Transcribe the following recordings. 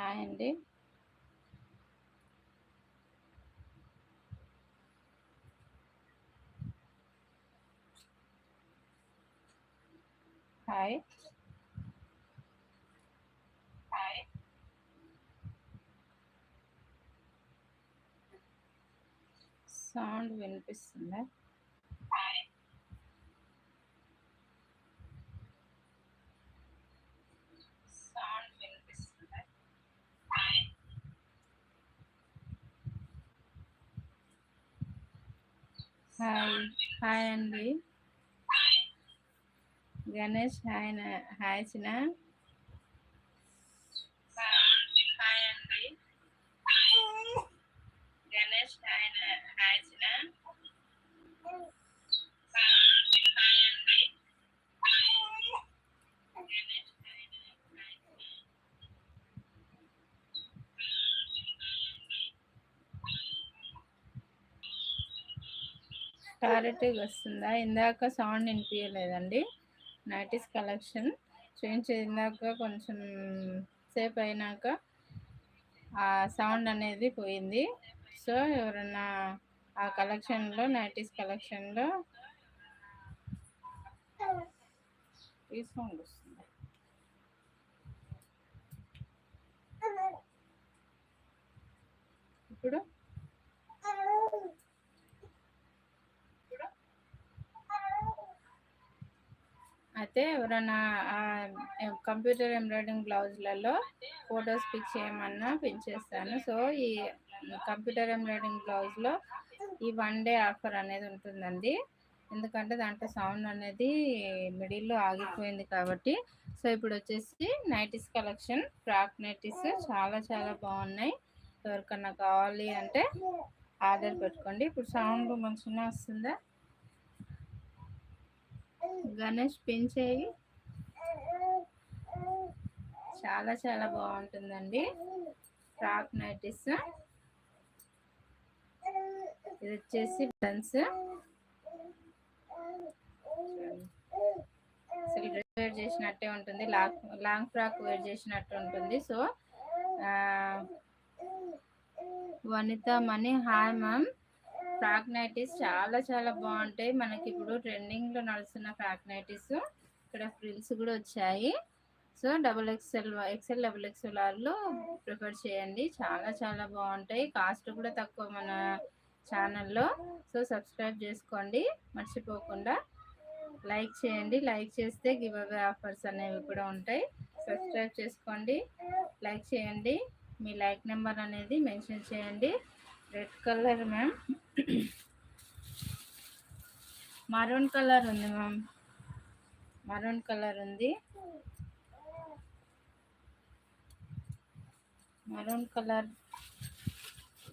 Hi అండి. Hi. Hi. Sound వినిపిస్తుందా hi sound వినిపిస్తుందా హాయ్ హాయ్ హాయ్ అండి. గణేష్ హాయ్ హాయ్ చిన్న హాయ్ అండి గణేష్ హాయ్ నా- హాయ్ చిన్న హాయ్ అండి గణేష్ హాయ్ నా- హాయ్ చిన్న. క్లారిటీగా వస్తుందా ఇందాక సౌండ్ వినిపించలేదండి నైటీస్ కలెక్షన్ చూపించేది ఇందాక కొంచెం సేపు అయినాక ఆ సౌండ్ అనేది పోయింది. సో ఎవరన్నా ఆ కలెక్షన్లో నైటీస్ కలెక్షన్లో ఈ సౌండ్ వస్తుంది ఇప్పుడు అయితే ఎవరైనా కంప్యూటర్ ఎంబ్రాయిడింగ్ బ్లౌజ్లలో ఫొటోస్ పిక్ చేయమన్నా పిక్ చేస్తాను. సో ఈ కంప్యూటర్ ఎంబ్రాయిడింగ్ బ్లౌజ్లో ఈ వన్ డే ఆఫర్ అనేది ఉంటుందండి. ఎందుకంటే దాంట్లో సౌండ్ అనేది మిడిల్లో ఆగిపోయింది కాబట్టి. సో ఇప్పుడు వచ్చేసి నైటీస్ కలెక్షన్ ఫ్రాక్ నైటీస్ చాలా చాలా బాగున్నాయి. ఎవరికన్నా కావాలి అంటే ఆర్డర్ పెట్టుకోండి. ఇప్పుడు సౌండ్ మంచిగా వస్తుందా? గణేష్ పెంచేయి చాలా చాలా బాగుంటుందండి. Frock nighties. ఇది వచ్చేసి ఫ్రెండ్స్ అసలు డ్రెస్ వేర్ చేసినట్టే ఉంటుంది. లాంగ్ లాంగ్ ఫ్రాక్ వేర్ చేసినట్టు ఉంటుంది. So Vanitha Mani hi ma'am. Frock nighties చాలా చాలా బాగుంటాయి. మనకి ఇప్పుడు ట్రెండింగ్లో నడుస్తున్న ఫ్రాక్ నైటీస్ ఇక్కడ ఫ్రిల్స్ కూడా వచ్చాయి. So double XL XL double XL ఆర్లో prefer చేయండి. చాలా చాలా బాగుంటాయి. కాస్ట్ కూడా తక్కువ మన ఛానల్లో సో సబ్స్క్రైబ్ చేసుకోండి. మర్చిపోకుండా లైక్ చేయండి. లైక్ చేస్తే గివ్ అవే ఆఫర్స్ అనేవి కూడా ఉంటాయి. సబ్స్క్రైబ్ చేసుకోండి. లైక్ చేయండి. మీ లైక్ నెంబర్ అనేది మెన్షన్ చేయండి. Red colour ma'am maroon colour ఉంది మ్యామ్ మరూన్ కలర్ ఉంది. Maroon colour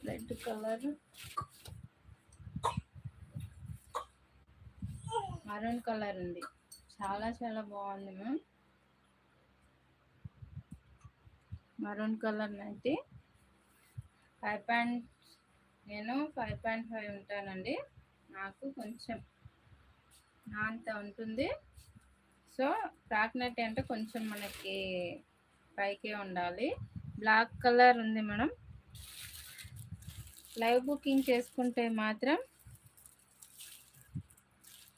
red colour maroon colour ఉంది. చాలా చాలా బాగుంది మ్యామ్ మరూన్ కలర్ అయితే ఫైవ్ ప్యాంట్ నేను ఫైవ్ పాయింట్ ఫైవ్ ఉంటానండి. నాకు కొంచెం నా అంత ఉంటుంది. సో ఫ్రాక్ నెట్ అంటే కొంచెం మనకి పైకే ఉండాలి. బ్లాక్ కలర్ ఉంది మేడం. లైవ్ బుకింగ్ చేసుకుంటే మాత్రం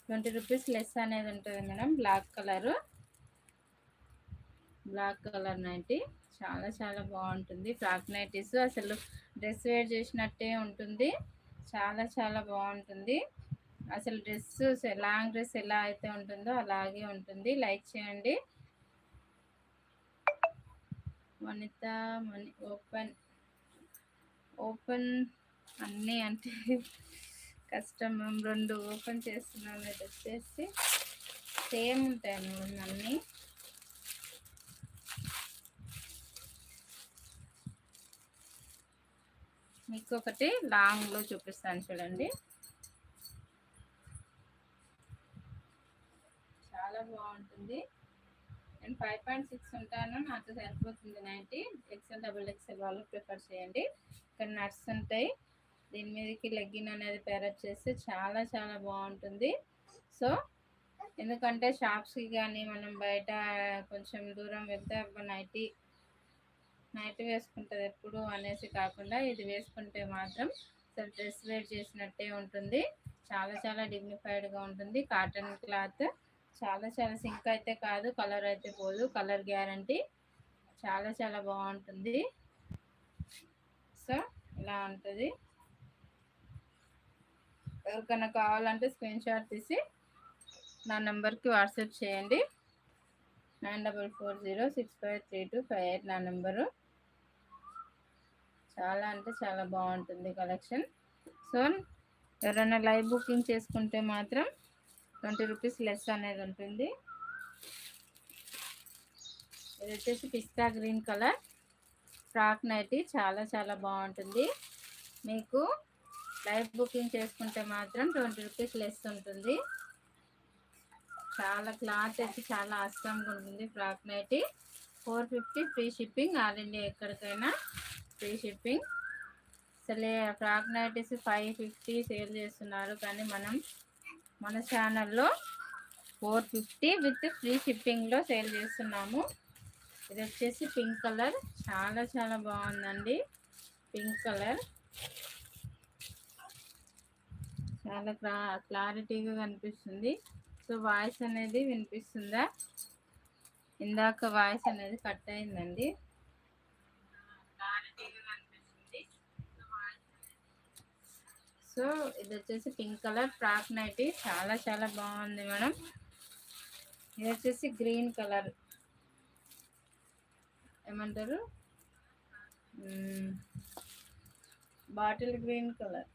ట్వంటీ రూపీస్ లెస్ అనేది ఉంటుంది madam black colour. Black colour ninety. చాలా చాలా బాగుంటుంది. ఫ్రాక్ నైటీస్ అసలు డ్రెస్ వేర్ చేసినట్టే ఉంటుంది. చాలా చాలా బాగుంటుంది. అసలు డ్రెస్ లాంగ్ డ్రెస్ ఎలా అయితే ఉంటుందో అలాగే ఉంటుంది. లైక్ చేయండి. వనిత మనీ ఓపెన్ ఓపెన్ అన్నీ అంటే కష్టం. మేము రెండు ఓపెన్ చేస్తున్నాం. వచ్చేసి సేమ్ ఉంటాయి అన్నీ. మీకు ఒకటి లాంగ్లో చూపిస్తాను చూడండి. చాలా బాగుంటుంది. నేను ఫైవ్ పాయింట్ సిక్స్ ఉంటాను నాకు సరిపోతుంది నైంటీ ఎక్సెల్ డబుల్ ఎక్సెల్ వాళ్ళు ప్రిఫర్ చేయండి. ఇక్కడ నట్స్ ఉంటాయి. దీని మీదకి లెగ్గిన్ అనేది పేరప్ చేస్తే చాలా చాలా బాగుంటుంది. సో ఎందుకంటే షాప్స్కి కానీ మనం బయట కొంచెం దూరం వెళ్తే నైటీ నైట్ వేసుకుంటుంది ఎప్పుడు అనేసి కాకుండా ఇది వేసుకుంటే మాత్రం అసలు డ్రెస్ వేర్ చేసినట్టే ఉంటుంది. చాలా చాలా డిగ్నిఫైడ్గా ఉంటుంది. కాటన్ క్లాత్ చాలా చాలా సింక్ అయితే కాదు కలర్ అయితే పోదు కలర్ గ్యారంటీ చాలా చాలా బాగుంటుంది. సో ఇలా ఉంటుంది. ఎవరికైనా కావాలంటే స్క్రీన్ షాట్ తీసి నా నెంబర్కి వాట్సాప్ చేయండి. Nine double four zero six five three two five eight నా నెంబరు. చాలా అంటే చాలా బాగుంటుంది కలెక్షన్. సో ఎవరైనా లైవ్ బుకింగ్ చేసుకుంటే మాత్రం ట్వంటీ రూపీస్ లెస్ అనేది ఉంటుంది. ఇది వచ్చేసి పిస్తా గ్రీన్ కలర్. ఫ్రాక్ నైటీ చాలా చాలా బాగుంటుంది. మీకు లైవ్ బుకింగ్ చేసుకుంటే మాత్రం ట్వంటీ రూపీస్ లెస్ ఉంటుంది. చాలా క్లాత్ అయితే చాలా అస్తంగా ఉంటుంది. Frock nighty four fifty free shipping. All India ఎక్కడికైనా ఫ్రీ షిప్పింగ్. అసలే frock nighties five fifty sale చేస్తున్నారు. కానీ మనం మన ఛానల్లో ఫోర్ ఫిఫ్టీ విత్ ఫ్రీ షిప్పింగ్లో సేల్ చేస్తున్నాము. ఇది వచ్చేసి పింక్ కలర్. చాలా చాలా బాగుందండి. Pink colour. చాలా క్లా క్లారిటీగా కనిపిస్తుంది. సో వాయిస్ అనేది వినిపిస్తుందా? ఇందాక వాయిస్ అనేది కట్ అయిందండి. సో ఇది వచ్చేసి పింక్ కలర్ ఫ్రాక్ నైటీ. చాలా చాలా బాగుంది మేడం. ఇది వచ్చేసి గ్రీన్ కలర్. ఏమంటారు? Bottle green colour.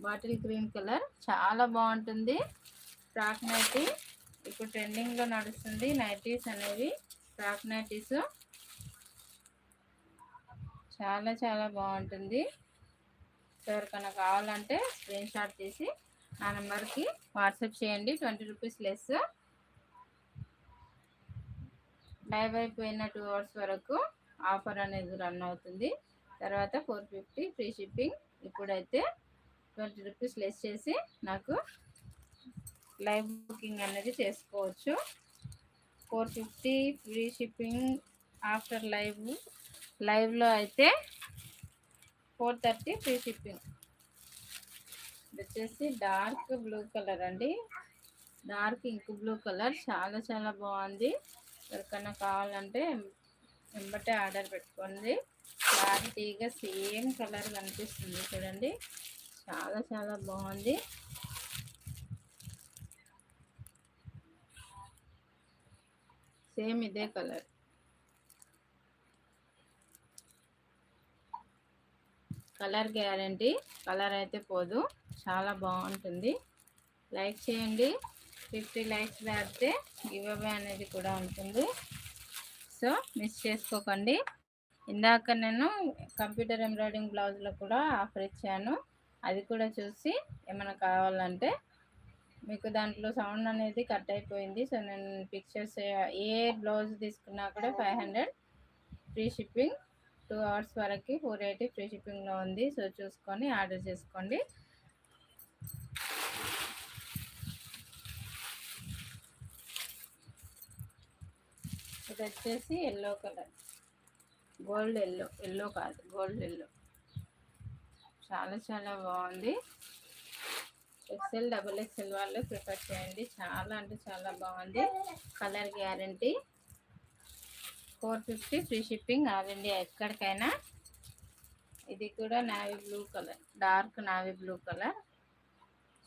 Bottle green colour. చాలా బాగుంటుంది. Frock nighty. ఇప్పుడు ట్రెండింగ్లో నడుస్తుంది నైటీస్ అనేవి. Frock nighties. చాలా చాలా బాగుంటుంది. ఎవరికైనా కావాలంటే స్క్రీన్ షాట్ తీసి ఆ నెంబర్కి వాట్సాప్ చేయండి. Twenty rupees less. లైవ్ అయిపోయిన టూ అవర్స్ వరకు ఆఫర్ అనేది రన్ అవుతుంది. తర్వాత ఫోర్ ఫిఫ్టీ ఫ్రీ షిప్పింగ్. ఇప్పుడైతే ట్వంటీ రూపీస్ లెస్ చేసి నాకు లైవ్ బుకింగ్ అనేది చేసుకోవచ్చు. Four fifty free shipping after live లైవ్లో అయితే ఫోర్ థర్టీ ఫ్రీ షిప్పింగ్. వచ్చేసి డార్క్ బ్లూ కలర్ అండి. డార్క్ ఇంక్ బ్లూ కలర్ చాలా చాలా బాగుంది. ఎవరికైనా కావాలంటే వెంబటే ఆర్డర్ పెట్టుకోండి. క్లారిటీగా సేమ్ కలర్ కనిపిస్తుంది చూడండి. చాలా చాలా బాగుంది. సేమ్ ఇదే కలర్. కలర్ గ్యారంటీ కలర్ అయితే పోదు. చాలా బాగుంటుంది. లైక్ చేయండి. ఫిఫ్టీ లైక్స్ దాటితే గివ్ అవే అనేది కూడా ఉంటుంది. సో మిస్ చేసుకోకండి. ఇందాక నేను కంప్యూటర్ ఎంబ్రాయిడింగ్ బ్లౌజ్లో కూడా ఆఫర్ ఇచ్చాను. అది కూడా చూసి ఏమైనా కావాలంటే మీకు దాంట్లో సౌండ్ అనేది కట్ అయిపోయింది. సో నేను పిక్చర్స్ ఏ బ్లౌజ్ తీసుకున్నా కూడా five hundred free shipping two hours వరకు ఫోర్ ఎయిటీ ఫ్రీ షిప్పింగ్లో ఉంది. సో చూసుకొని ఆర్డర్ చేసుకోండి. ఇది వచ్చేసి yellow colour gold yellow yellow కాదు గోల్డ్ ఎల్లో చాలా చాలా బాగుంది. ఎక్సెల్ డబుల్ ఎక్సెల్ వాళ్ళు ప్రిఫర్ చేయండి. చాలా అంటే చాలా బాగుంది. Colour guarantee four fifty free shipping all India ఎక్కడికైనా. ఇది కూడా navy blue colour dark navy blue colour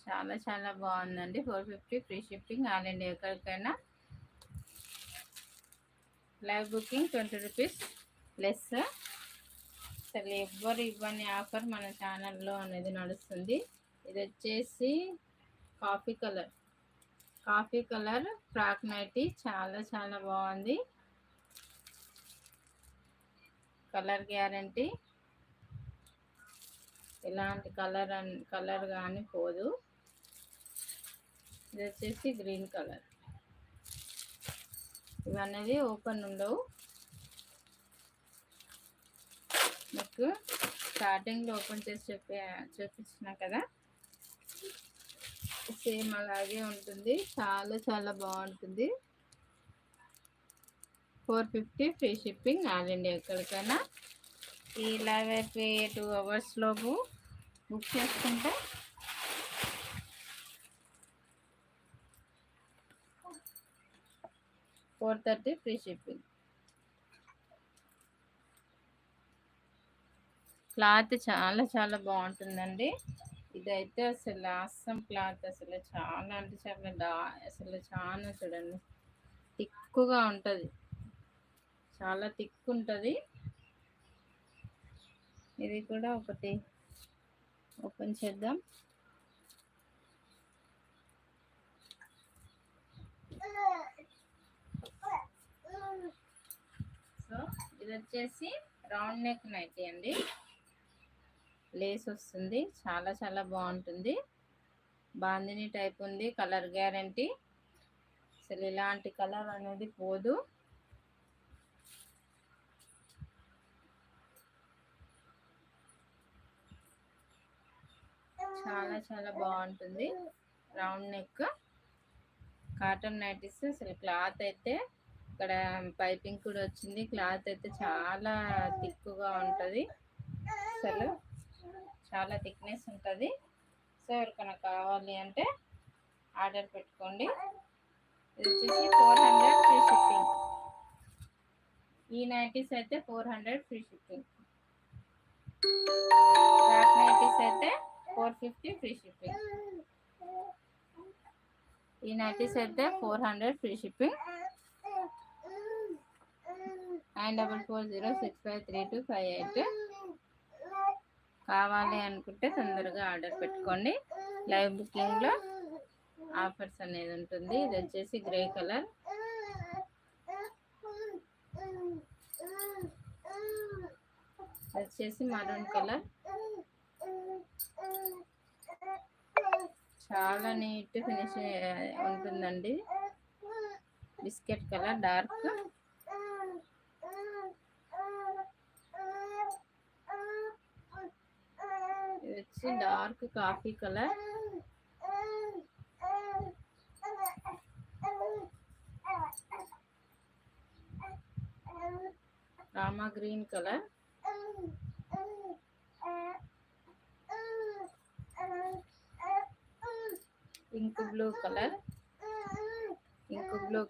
చాలా చాలా బాగుందండి. Four fifty free shipping all India ఎక్కడికైనా. Live booking twenty rupees less అసలు ఎవ్వరు ఇవ్వని ఆఫర్ మన ఛానల్లో అనేది నడుస్తుంది. ఇది వచ్చేసి coffee colour. Coffee colour frock nighty చాలా చాలా బాగుంది. Colour guarantee. ఎలాంటి కలర్ కలర్ కానీ పోదు. ఇది వచ్చేసి గ్రీన్ కలర్. ఇవన్నది ఓపెన్ ఉండవు. మీకు స్టార్టింగ్లో ఓపెన్ చేసి చెప్పే చూపించిన కదా? సేమ్ అలాగే ఉంటుంది. చాలా చాలా బాగుంటుంది. Four fifty free shipping all India ఎక్కడికైనా. ఈ లెవెన్ టూ అవర్స్ లోపు బుక్ చేసుకుంటే. Four thirty free shipping cloth చాలా చాలా బాగుంటుందండి. ఇదైతే అసలు అస్సం క్లాత్ అసలు చాలా అంటే చాలా డా అసలు చాలా చూడండి. తిక్కుగా ఉంటుంది. చాలా తిక్కు ఉంటుంది ఇది కూడా ఒకటి ఓపెన్ చేద్దాం. సో ఇది వచ్చేసి రౌండ్ నెక్ నైటీ అండి. లేస్ వస్తుంది. చాలా చాలా బాగుంటుంది. బాందిని టైప్ ఉంది. కలర్ గ్యారంటీ అసలు ఇలాంటి కలర్ అనేది పోదు. చాలా చాలా బాగుంటుంది. రౌండ్ నెక్ కాటన్ నైటీస్ అసలు క్లాత్ అయితే ఇక్కడ పైపింగ్ కూడా వచ్చింది. క్లాత్ అయితే చాలా థిక్గా ఉంటుంది. అసలు చాలా థిక్నెస్ ఉంటుంది. సో ఎవరికైనా కావాలి అంటే ఆర్డర్ పెట్టుకోండి. ఇది వచ్చేసి ఫోర్ హండ్రెడ్ ఫ్రీ షిప్పింగ్. ఈ నైటీస్ అయితే four hundred free shipping. Back nighties అయితే ఫోర్ ఫిఫ్టీ ఫ్రీ షిప్పింగ్. ఈ నైటీస్ అయితే four hundred free shipping. Nine double four zero six five three two five eight. కావాలి అనుకుంటే తొందరగా ఆర్డర్ పెట్టుకోండి. Live బుకింగ్లో offers అనేది ఉంటుంది. ఇది వచ్చేసి గ్రే కలర్. వచ్చేసి మరూన్ కలర్. చాలా నీట్ ఫినిషింగ్ ఉంటుందండి. Biscuit colour dark. ఇది వచ్చి dark coffee colour Rama green colour pink blue colour pink blue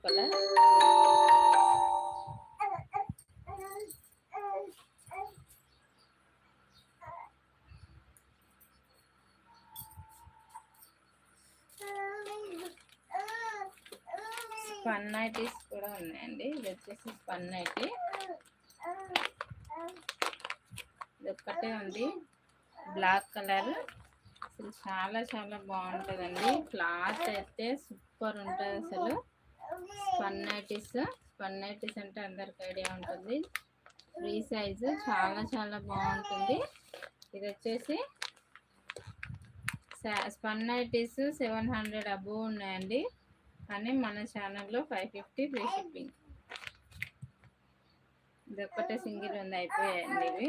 spun nighties కూడా ఉన్నాయండి. ఇది వచ్చేసి స్పన్ నైటీ ఇది ఒక్కటే ఉంది. Black colour. అసలు చాలా చాలా బాగుంటుందండి. క్లాత్ అయితే సూపర్ ఉంటుంది అసలు. స్పన్ నైటీస్ స్పన్ నైటీస్ అంటే అందరికి ఐడియా ఉంటుంది. Free size. చాలా చాలా బాగుంటుంది. ఇది వచ్చేసి spun nighties seven hundred above ఉన్నాయండి. కానీ మన ఛానల్లో ఫైవ్ ఫిఫ్టీ ఫ్రీ షిప్పింగ్. ఇది ఒక్కటే సింగిల్ ఉంది అయిపోయాయండి ఇవి.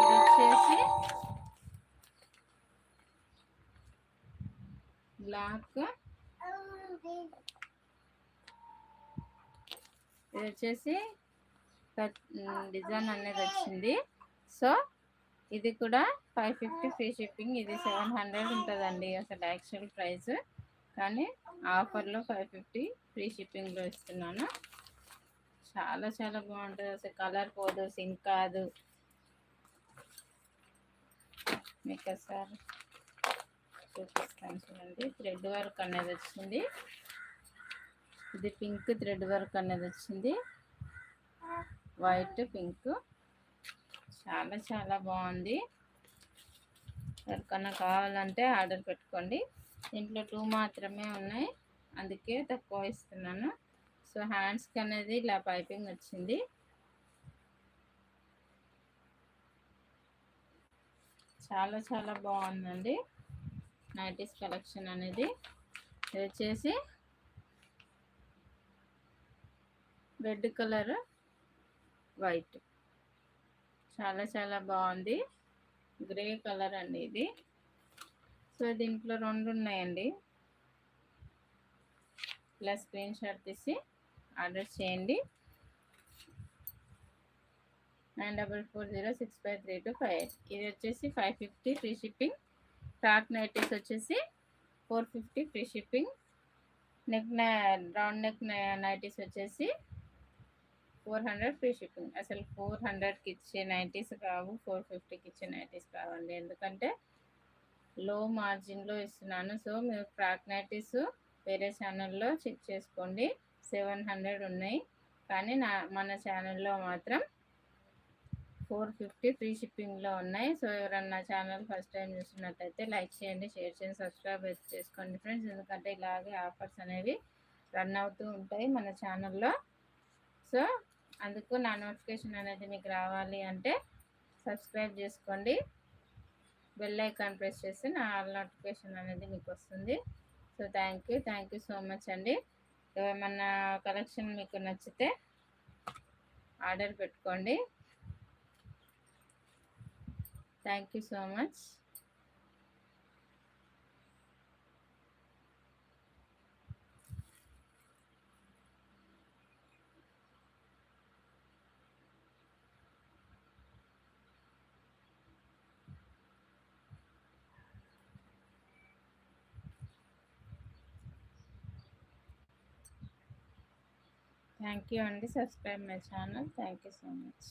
ఇది వచ్చేసి బ్లాక్. ఇది వచ్చేసి డిజైన్ అనేది వచ్చింది. సో ఇది కూడా ఫైవ్ ఫిఫ్టీ ఫ్రీ షిప్పింగ్. ఇది సెవెన్ హండ్రెడ్ ఉంటుందండి అసలు యాక్చువల్ ప్రైస్. కానీ ఆఫర్లో ఫైవ్ ఫిఫ్టీ ఫ్రీ షిప్పింగ్లో ఇస్తున్నాను. చాలా చాలా బాగుంటుంది అసలు కలర్ పోదు సింక్ కాదు. మీకు సార్ చూపిస్తాను చూడండి. థ్రెడ్ వర్క్ అనేది వచ్చింది. ఇది పింక్ థ్రెడ్ వర్క్ అనేది వచ్చింది. White pink. చాలా చాలా బాగుంది. ఎవరికన్నా కావాలంటే ఆర్డర్ పెట్టుకోండి. దీంట్లో టూ మాత్రమే ఉన్నాయి. అందుకే తక్కువ ఇస్తున్నాను. సో హ్యాండ్స్కి అనేది ఇలా పైపింగ్ వచ్చింది. చాలా చాలా బాగుందండి. నైటీస్ కలెక్షన్ అనేది. ఇది వచ్చేసి రెడ్ కలర్ వైట్. చాలా చాలా బాగుంది. గ్రే కలర్ అండి ఇది. సో దీంట్లో రెండు ఉన్నాయండి. ఇలా స్క్రీన్ షాట్ తీసి ఆర్డర్ చేయండి. Nine double four zero six five three two five eight ఇది వచ్చేసి five fifty free shipping frock nighties వచ్చేసి four fifty free shipping neck round neck nighties వచ్చేసి ఫోర్ హండ్రెడ్ ఫ్రీ షిప్పింగ్ అసలు four హండ్రెడ్కి ఇచ్చే nighties కావు four ఫిఫ్టీకి ఇచ్చే నైటీస్ కావండి. ఎందుకంటే లో మార్జిన్లో ఇస్తున్నాను. సో మీరు ప్రాగ్నాటిస్ వేరే ఛానల్లో చెక్ చేసుకోండి. సెవెన్ హండ్రెడ్ ఉన్నాయి. కానీ నా మన ఛానల్లో మాత్రం ఫోర్ ఫిఫ్టీ ఫ్రీ షిప్పింగ్లో ఉన్నాయి. సో ఎవరన్నా ఛానల్ ఫస్ట్ టైం చూస్తున్నట్టయితే లైక్ చేయండి షేర్ చేయండి సబ్స్క్రైబ్ చేసుకోండి ఫ్రెండ్స్. ఎందుకంటే ఇలాగే ఆఫర్స్ అనేవి రన్ అవుతూ ఉంటాయి మన ఛానల్లో సో అందుకు నా నోటిఫికేషన్ అనేది మీకు రావాలి అంటే సబ్స్క్రైబ్ చేసుకోండి. బెల్ ఐకాన్ ప్రెస్ చేస్తే నా నోటిఫికేషన్ అనేది మీకు వస్తుంది so thank you thank you so much అండి. ఏమన్నా కలెక్షన్ మీకు నచ్చితే ఆర్డర్ పెట్టుకోండి. Thank you so much thank you అండి. Subscribe my channel. Thank you so much.